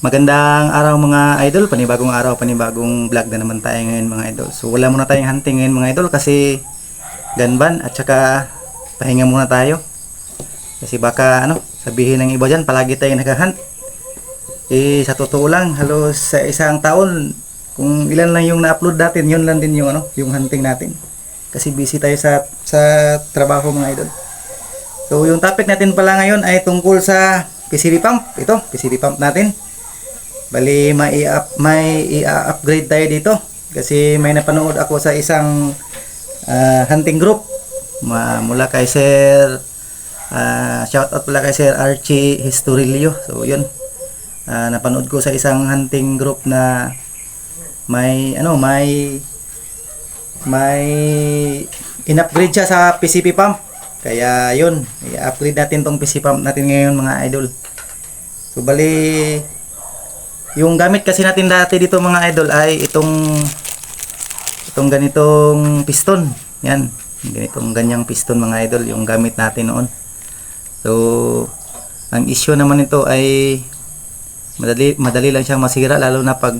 Magandang araw mga idol, panibagong araw, panibagong vlog na naman tayo ngayon mga idol. So wala muna tayong hunting ngayon mga idol kasi ganban at saka pahinga muna tayo. Kasi baka ano, sabihin ng iba dyan, palagi tayong naghahunt. Eh sa totoo lang, halos sa isang taon, kung ilan lang yung na-upload natin, yun lang din yung ano, yung hunting natin. Kasi busy tayo sa sa trabaho mga idol. So yung topic natin pala ngayon ay tungkol sa PCB pump. Ito, PCB pump natin. Bali, may, may i-upgrade tayo dito. Kasi may napanood ako sa isang ah, hunting group. Mula kay Sir, ah, shout out pala kay Sir Archie Historilio. So, yun. Ah, napanood ko sa isang hunting group na may, ano, may, may in-upgrade siya sa PCP pump. Kaya, yun. I-upgrade natin tong PCP pump natin ngayon mga idol. So, bali, yung gamit kasi natin dati dito mga idol ay itong itong ganitong piston. Yan. Ganitong ganyang piston mga idol yung gamit natin noon. So, ang issue naman nito ay madali madali lang siyang masira lalo na pag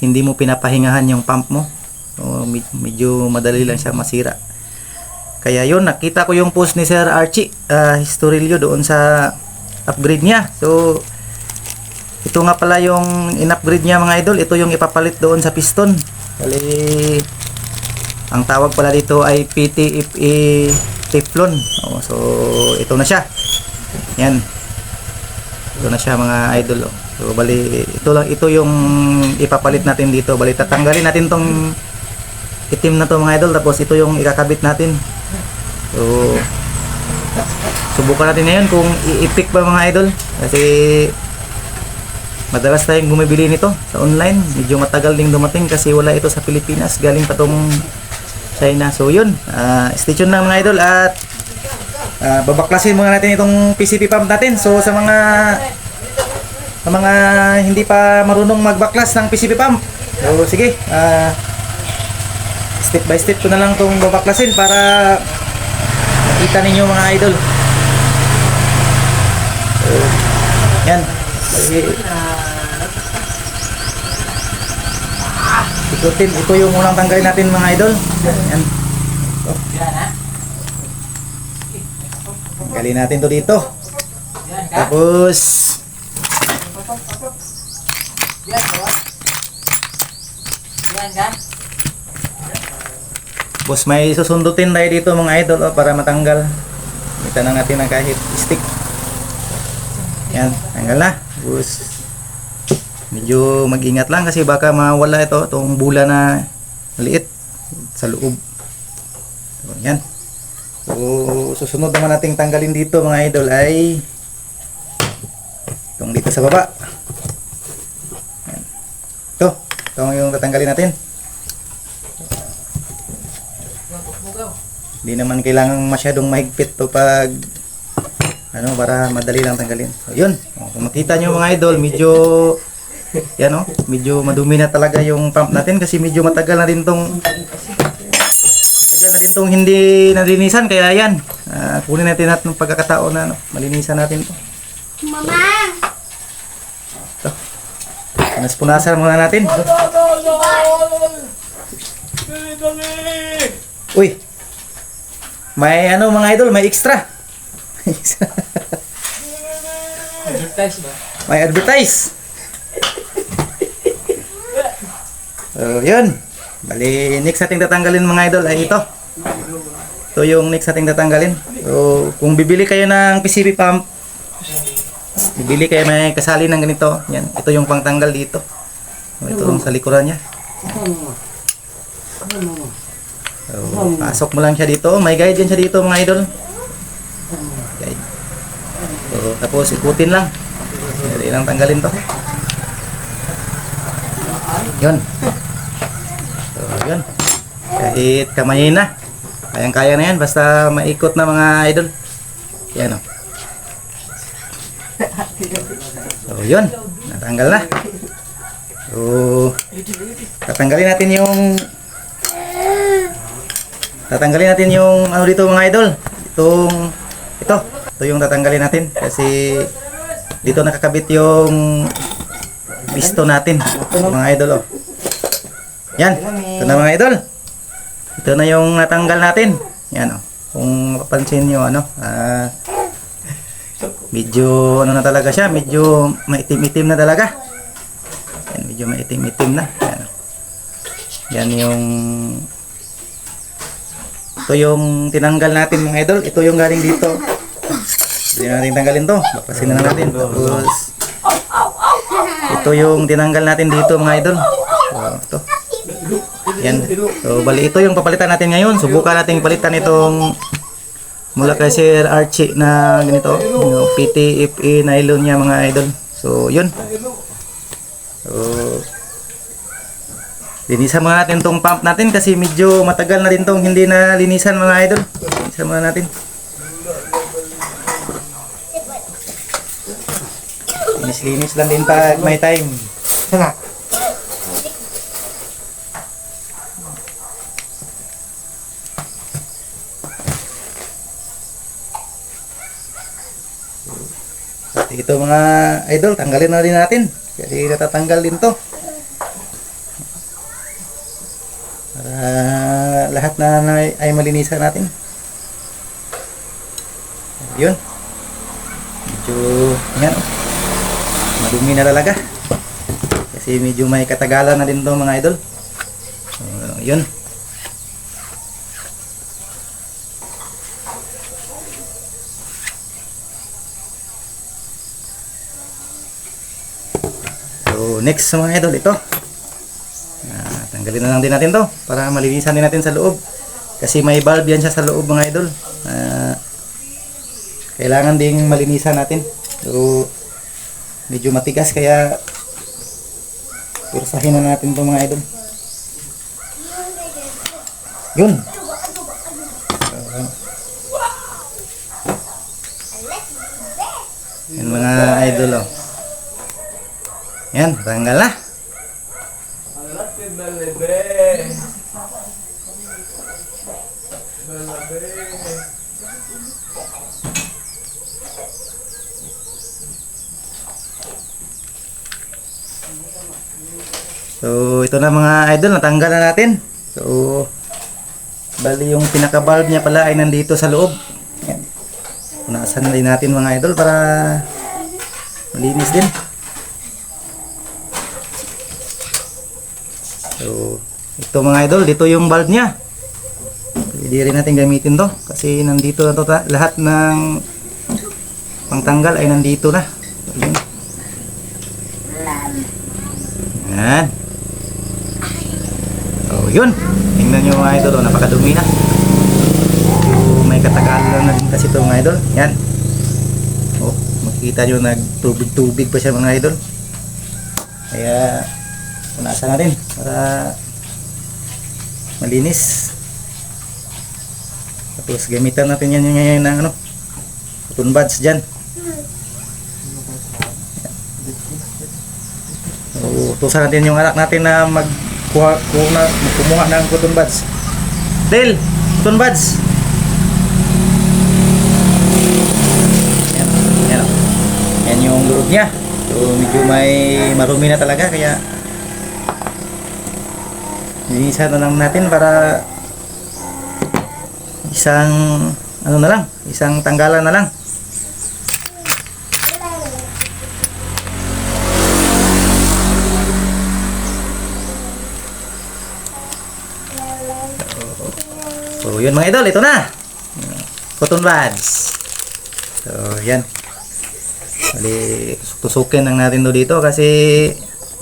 hindi mo pinapahingahan yung pump mo. So, med- medyo madali lang siyang masira. Kaya yun, nakita ko yung post ni Sir Archie uh, Historilio doon sa upgrade niya. So, ito nga pala yung in-upgrade niya mga idol. Ito yung ipapalit doon sa piston. Bali, ang tawag pala dito ay PTFE Teflon. Oh, so, ito na siya. Yan. Ito na siya mga idol. Oh. So, bali, ito lang, ito yung ipapalit natin dito. Bali, tatanggalin natin tong itim na to mga idol. Tapos, ito yung ikakabit natin. So, subukan natin ngayon kung i-pick ba mga idol. Kasi, Madalas tayong bumibili nito sa online. Medyo matagal ding dumating kasi wala ito sa Pilipinas. Galing pa tong China. So yun, ah, stay tuned lang mga idol at ah, babaklasin muna natin itong PCP pump natin. So sa mga sa mga hindi pa marunong magbaklas ng PCP pump. So sige, ah, step by step ko na lang itong babaklasin para makita ninyo mga idol. So, yan. Bali, Ikutin, ito yung unang tanggalin natin mga idol. Yan. Ito. Tanggalin natin to dito. Tapos, Tapos may susundutin tayo dito mga idol oh, para matanggal. Kita na natin ng kahit stick. Yan, tanggal na. Tapos, medyo mag-ingat lang kasi baka mawala ito, itong bula na maliit sa loob. So, yan. So, susunod naman nating tanggalin dito mga idol ay itong dito sa baba. Yan. Ito, ito yung tatanggalin natin. Hindi naman kailangan masyadong mahigpit to pag ano para madali lang tanggalin. So, yun. Kung makita nyo mga idol, medyo yan oh, medyo madumi na talaga yung pump natin kasi medyo matagal na din tong matagal na din tong hindi nalinisan kaya yan. Ah, kunin natin natin ng pagkakataon na ano, malinisan natin to. Mama! Punas-punasan muna natin. Uy. May ano mga idol, may extra. Advertise ba? May advertise. So, yun. Bali, next nating tatanggalin mga idol ay ito. Ito yung next nating tatanggalin. So, kung bibili kayo ng PCB pump, bibili kayo may kasali ng ganito. Yan, ito yung pangtanggal dito. Ito yung sa likuran niya. So, pasok mo lang siya dito. May guide yan siya dito mga idol. Guide. So, tapos ikutin lang. Dali lang tanggalin to. Yun. So, yun. Kahit kamay na. Kayang-kaya na yan. Basta maikot na mga idol. Yan o. So, yun. Natanggal na. So, tatanggalin natin yung tatanggalin natin yung ano dito mga idol. Itong ito. Ito yung tatanggalin natin kasi dito nakakabit yung pisto natin. Mga idol, oh. Yan. Ito na mga idol. Ito na yung natanggal natin. Yan, oh. Kung mapapansin nyo, ano, ah, medyo, ano na talaga siya, medyo maitim-itim na talaga. Yan, medyo maitim-itim na. Yan, oh. Yan yung ito yung tinanggal natin mga idol. Ito yung galing dito. Hindi na natin tanggalin to. Baklasin na natin. Tapos ito yung tinanggal natin dito mga idol. So, ito. Yan. So, bali ito yung papalitan natin ngayon. Subukan natin palitan itong mula kay Sir Archie na ganito. Yung PTFE nylon niya mga idol. So, yun. So, linisan muna natin tong pump natin kasi medyo matagal na din tong hindi na linisan mga idol. Linisan muna natin. Linis-linis lang din pag may time. Sana. Ito mga idol, tanggalin na din natin. Kasi natatanggal din to. Para lahat na, na ay malinisan natin. Yun. Medyo, yan Madumi na talaga. Kasi medyo may katagalan na din to mga idol. So, yun. So, next mga idol, ito. Ah, tanggalin na lang din natin to para malinisan din natin sa loob. Kasi may bulb yan siya sa loob mga idol. Ah, kailangan ding malinisan natin. So, medyo matigas kaya pursahin na natin to mga idol. Yun. Yan mga idol oh. Yan, tanggal na. So, ito na mga idol, natanggal na natin. So, bali yung pinaka-bulb niya pala ay nandito sa loob. Yan. Punasan na din natin mga idol para malinis din. So, ito mga idol, dito yung bulb niya. Pwede rin natin gamitin to kasi nandito na to lahat ng pangtanggal ay nandito na. Yun. Yan. Yun. Tingnan nyo mga idol, oh, napakadumi na. So, may katagalan na din kasi ito mga idol. Yan. Oh, makikita nyo nagtubig-tubig pa siya mga idol. Kaya, punasan na rin para malinis. Tapos gamitan natin yan ngayon ng ano, cotton buds dyan. So, tusan natin yung anak natin na magkuha, kuna, kumuha ng cotton buds. Del, cotton buds. Yan, yan, yan yung loob niya. So, medyo may marumi na talaga kaya linisan na lang natin para isang ano na lang, isang tanggalan na lang. So, yun mga idol, ito na. Cotton buds. So, yan. Bali, tusukin lang natin to dito kasi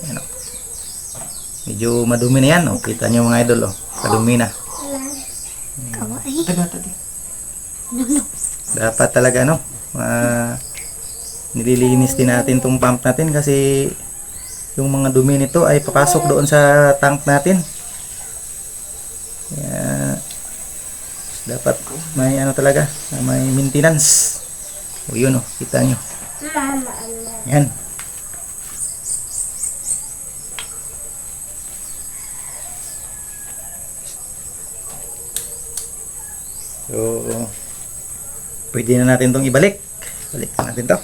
ano, medyo madumi na yan. Oh. Kita nyo mga idol, oh. kadumi na. Taga. Dapat talaga, no, ah, nililinis din natin tong pump natin kasi yung mga dumi nito ay papasok doon sa tank natin. Kaya, dapat may ano talaga, may maintenance. O yun, oh, kita nyo. Yan. So, pwede na natin tong ibalik. Balik natin to.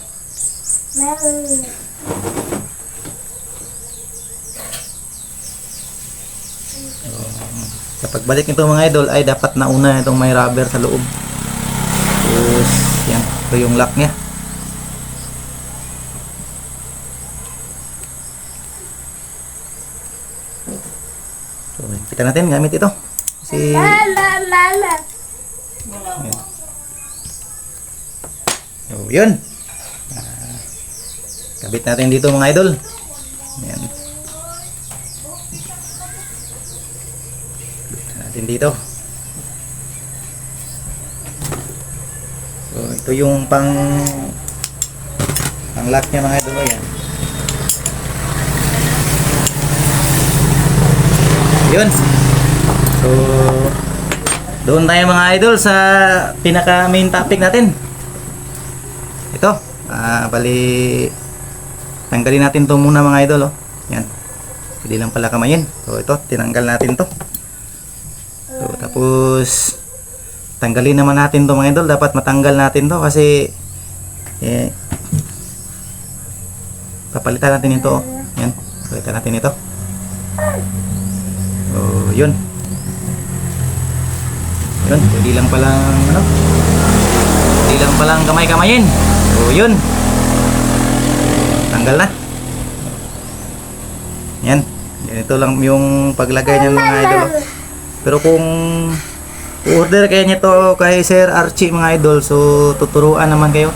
Pagbalik nito mga idol ay dapat nauna itong may rubber sa loob. Tapos, yan. Ito yung lock niya. So, kita natin gamit ito. Kasi, Ayan. So, yun. Ah, kabit natin dito mga idol. Ayan. Kabit natin dito. So, ito yung pang pang lock niya mga idol. Ayan. Yun. So, doon tayo mga idol sa pinaka main topic natin. Ito, ah bali tanggalin natin to muna mga idol, oh. Yan. Pwede lang pala kamayin. So ito, tinanggal natin to. So tapos tanggalin naman natin to mga idol. Dapat matanggal natin to kasi eh papalitan natin ito. Yan. Palitan natin ito. So, yun. Yun, pwede lang palang ano? Pwede lang palang kamay-kamayin. So, yun. Tanggal na. Yan. Ganito lang yung paglagay niyan mga idol. oh. Pero kung order kayo nito kay Sir Archie mga idol, so tuturuan naman kayo.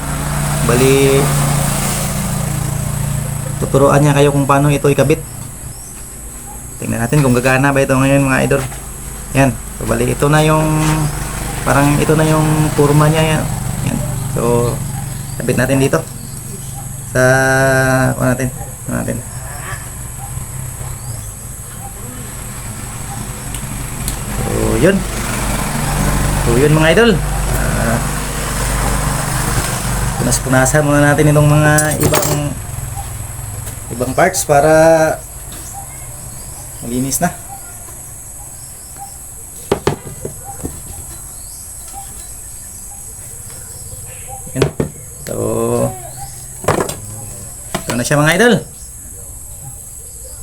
Bali tuturuan niya kayo kung paano ito ikabit. Tingnan natin kung gagana ba ito ngayon mga idol. Yan. So, bali ito na yung parang ito na yung forma niya yan. Yan. So, kabit natin dito. Sa ano natin? Ano natin? Yun. So, yun mga idol. Ah, punas-punasan muna natin itong mga ibang ibang parts para malinis na. Yan. So, ito na siya mga idol.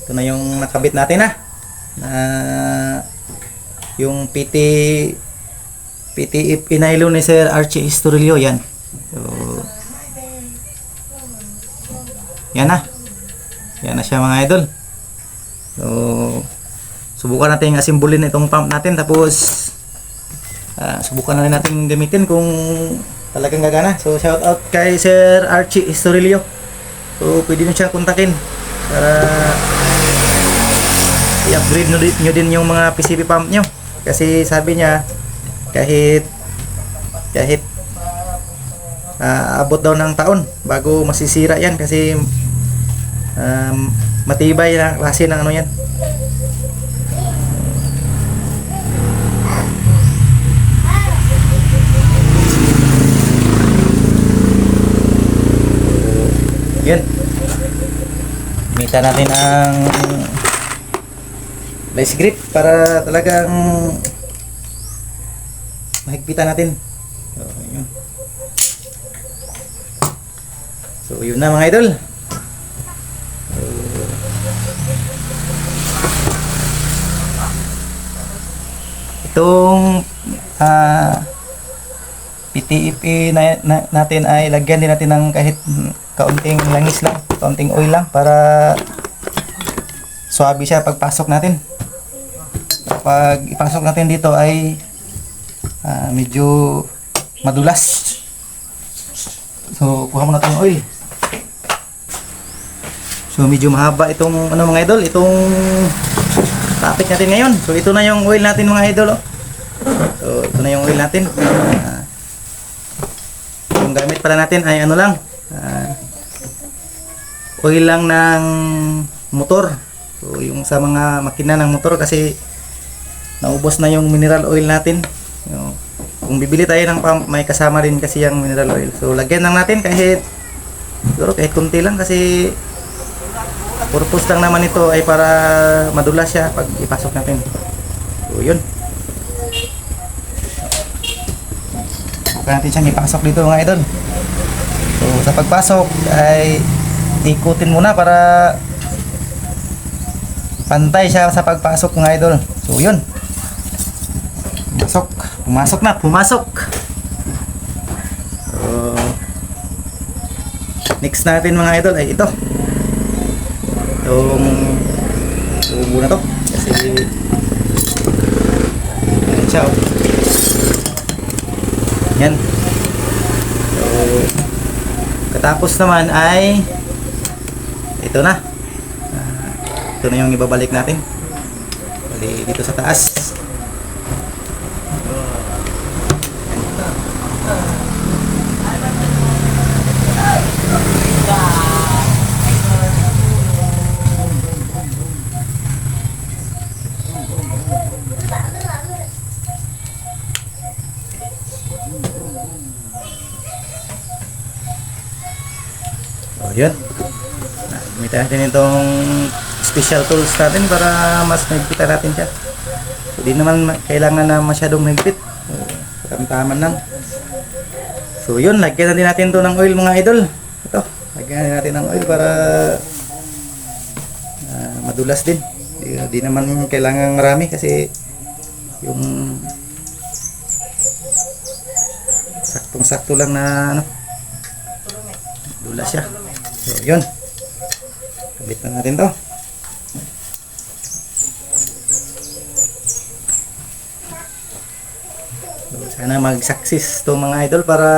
Ito na yung nakabit natin ha. Na yung PT PT inailo ni Sir Archie Estorilio yan. So, yan na. Yan na siya mga idol. So, subukan natin asimbulin itong pump natin tapos ah, subukan na rin natin gamitin kung talagang gagana. So, shout out kay Sir Archie Estorilio. So, pwede nyo siya kontakin para i-upgrade nyo, di- nyo din yung mga PCB pump nyo. Kasi sabi niya, kahit kahit ah, abot daw ng taon bago masisira yan kasi um, matibay na klase ng ano yan. Yun. Mita natin ang vice grip para talagang mahigpitan natin. So, yun. So, yun na mga idol. Itong ah PTFE na, na, natin ay lagyan din natin ng kahit kaunting langis lang, kaunting oil lang para swabe siya pagpasok natin. Pag ipasok natin dito ay ah, medyo madulas. So, kuha muna tayong oil. So, medyo mahaba itong ano mga idol, itong topic natin ngayon. So, ito na yung oil natin mga idol. Oh. So, ito na yung oil natin. Ah, yung gamit pala natin ay ano lang, ah, oil lang ng motor. So, yung sa mga makina ng motor kasi naubos na yung mineral oil natin. Kung bibili tayo ng pump, may kasama rin kasi yung mineral oil. So, lagyan lang natin kahit siguro kahit kunti lang kasi purpose lang naman ito ay para madulas siya pag ipasok natin. So, yun. Huwag natin siyang ipasok dito mga idol. So, sa pagpasok ay ikutin muna para pantay siya sa pagpasok mga idol. So, yun. Pumasok na, pumasok. So, next natin mga idol ay ito. Itong tubo na to. Kasi yan siya. oh. Yan. So, katapos naman ay ito na. Ah, ito na yung ibabalik natin. Bali dito sa taas. Yun. Gamitin natin itong special tools natin para mas mahigpitan natin siya. So, di naman ma- kailangan na masyadong mahigpit. So, tamtaman lang. So, yun. Lagyan din natin to ng oil mga idol. Ito. Lagyan natin ng oil para ah, madulas din. Di, naman kailangan marami kasi yung saktong-sakto lang na ano dulas siya. Yun. Kabit na natin to. Sana mag-success to mga idol para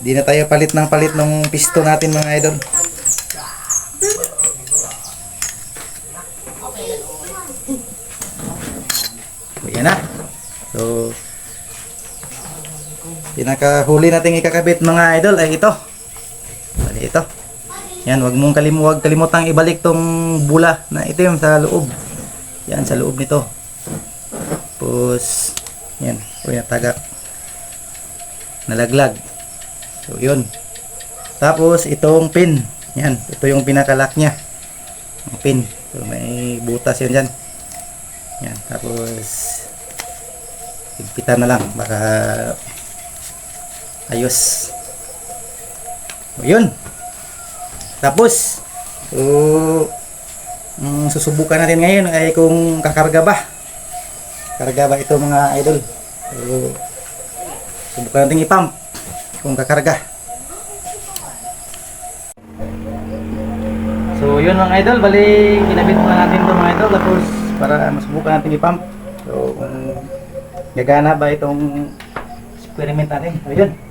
di na tayo palit ng palit ng pisto natin mga idol. So, yan na. So, pinakahuli nating ikakabit mga idol ay ito. Bali ito. Yan, wag mong kalim wag kalimutang ibalik tong bula na itim sa loob. Yan sa loob nito. Tapos yan, yan tagak. Nalaglag. So yun. Tapos itong pin. Yan, ito yung pinakalock niya. Ang pin. So may butas yun dyan. Yan, tapos higpitan na lang baka ayos. O tapos so ang susubukan natin ngayon ay kung kakarga ba. Karga ba ito mga idol? So subukan natin ipump kung kakarga. So yun mga idol. Bali kinabit muna natin ito mga idol. Tapos para masubukan natin ipump. So kung gagana ba itong experiment natin. So yun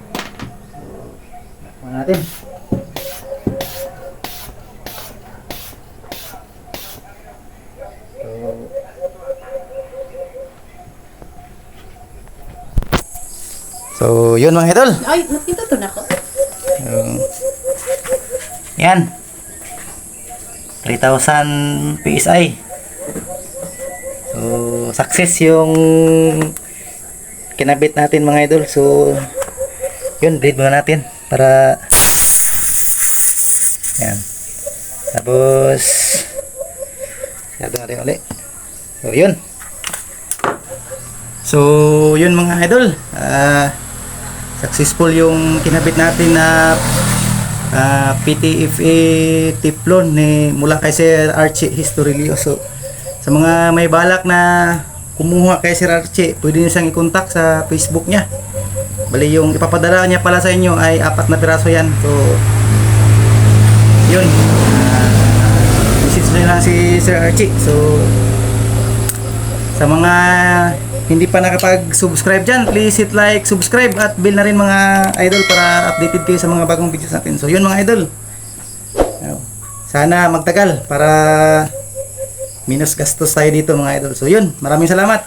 natin. So, yun mga idol. Ay, nakita to na ko. Um, yan. 3,000 PSI. So, success yung kinabit natin mga idol. So, yun, bleed muna natin para yan. Tapos, Sado natin ulit. So, yun. So, yun mga idol. Ah, successful yung kinabit natin na ah, PTFA Tiplon ni mula kay Sir Archie Historilio. So, sa mga may balak na kumuha kay Sir Archie, pwede niyo siyang i-contact sa Facebook niya. Bali yung ipapadala niya pala sa inyo ay apat na piraso yan. So, yun. Uh, message nyo lang si Sir Archie. So, sa mga hindi pa nakapag-subscribe dyan, please hit like, subscribe at bell na rin mga idol para updated kayo sa mga bagong videos natin. So, yun mga idol. Sana magtagal para minus gastos tayo dito mga idol. So, yun. Maraming salamat.